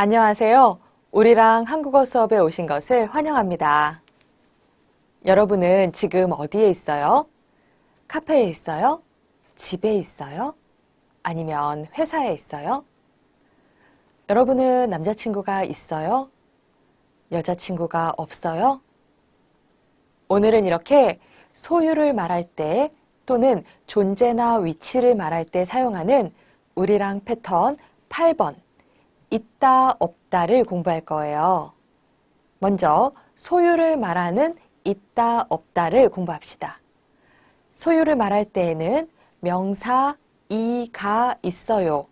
안녕하세요. 우리랑 한국어 수업에 오신 것을 환영합니다. 여러분은 지금 어디에 있어요? 카페에 있어요? 집에 있어요? 아니면 회사에 있어요? 여러분은 남자친구가 있어요? 여자친구가 없어요? 오늘은 이렇게 소유를 말할 때 또는 존재나 위치를 말할 때 사용하는 우리랑 패턴 8번 있다 없다를 공부할 거예요. 먼저 소유를 말하는 있다 없다를 공부합시다. 소유를 말할 때에는 명사 이가 있어요.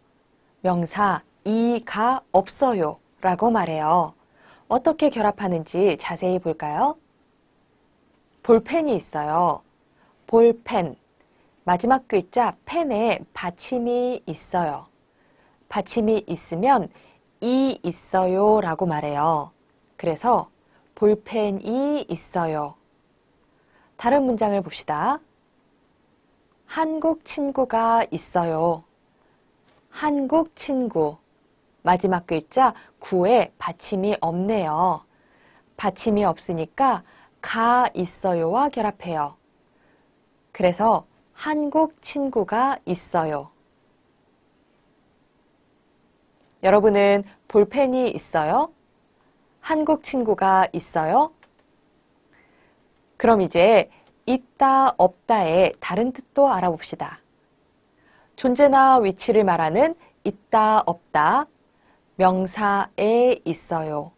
명사 이가 없어요. 라고 말해요. 어떻게 결합하는지 자세히 볼까요? 볼펜이 있어요. 볼펜. 마지막 글자 펜에 받침이 있어요. 받침이 있으면 이 있어요 라고 말해요. 그래서 볼펜이 있어요. 다른 문장을 봅시다. 한국 친구가 있어요. 한국 친구. 마지막 글자 구에 받침이 없네요. 받침이 없으니까 가 있어요와 결합해요. 그래서 한국 친구가 있어요. 여러분은 볼펜이 있어요? 한국 친구가 있어요? 그럼 이제 있다, 없다의 다른 뜻도 알아봅시다. 존재나 위치를 말하는 있다, 없다, 명사에 있어요,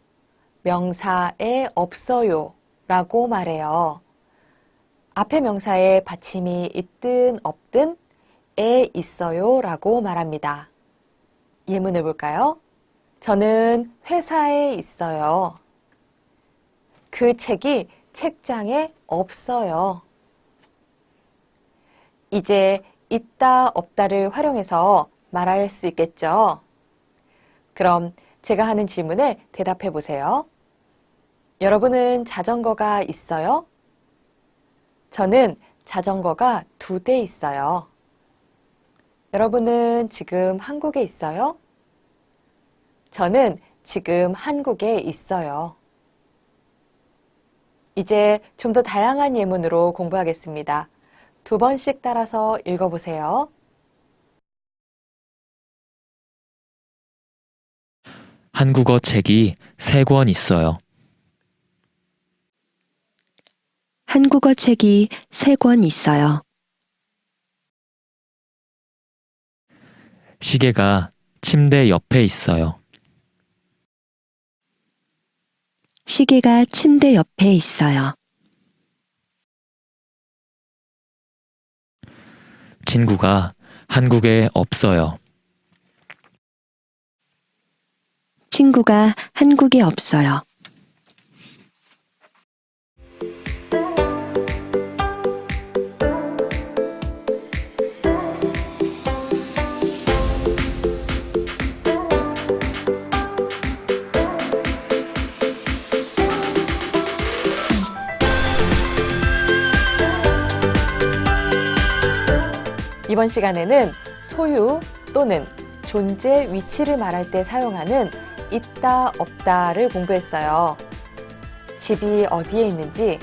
명사에 없어요 라고 말해요. 앞에 명사에 받침이 있든 없든 에 있어요 라고 말합니다. 예문을 볼까요? 저는 회사에 있어요. 그 책이 책장에 없어요. 이제 있다 없다를 활용해서 말할 수 있겠죠? 그럼 제가 하는 질문에 대답해 보세요. 여러분은 자전거가 있어요? 저는 자전거가 두 대 있어요. 여러분은 지금 한국에 있어요? 저는 지금 한국에 있어요. 이제 좀 더 다양한 예문으로 공부하겠습니다. 두 번씩 따라서 읽어보세요. 한국어 책이 세 권 있어요. 한국어 책이 세 권 있어요. 시계가 침대 옆에 있어요. 시계가 침대 옆에 있어요. 친구가 한국에 없어요. 친구가 한국에 없어요. 이번 시간에는 소유 또는 존재 위치를 말할 때 사용하는 있다 없다를 공부했어요. 집이 어디에 있는지,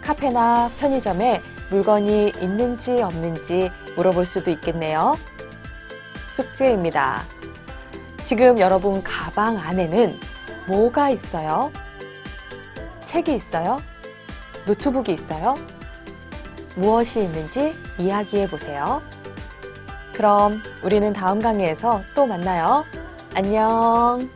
카페나 편의점에 물건이 있는지 없는지 물어볼 수도 있겠네요. 숙제입니다. 지금 여러분 가방 안에는 뭐가 있어요? 책이 있어요? 노트북이 있어요? 무엇이 있는지 이야기해 보세요. 그럼 우리는 다음 강의에서 또 만나요. 안녕.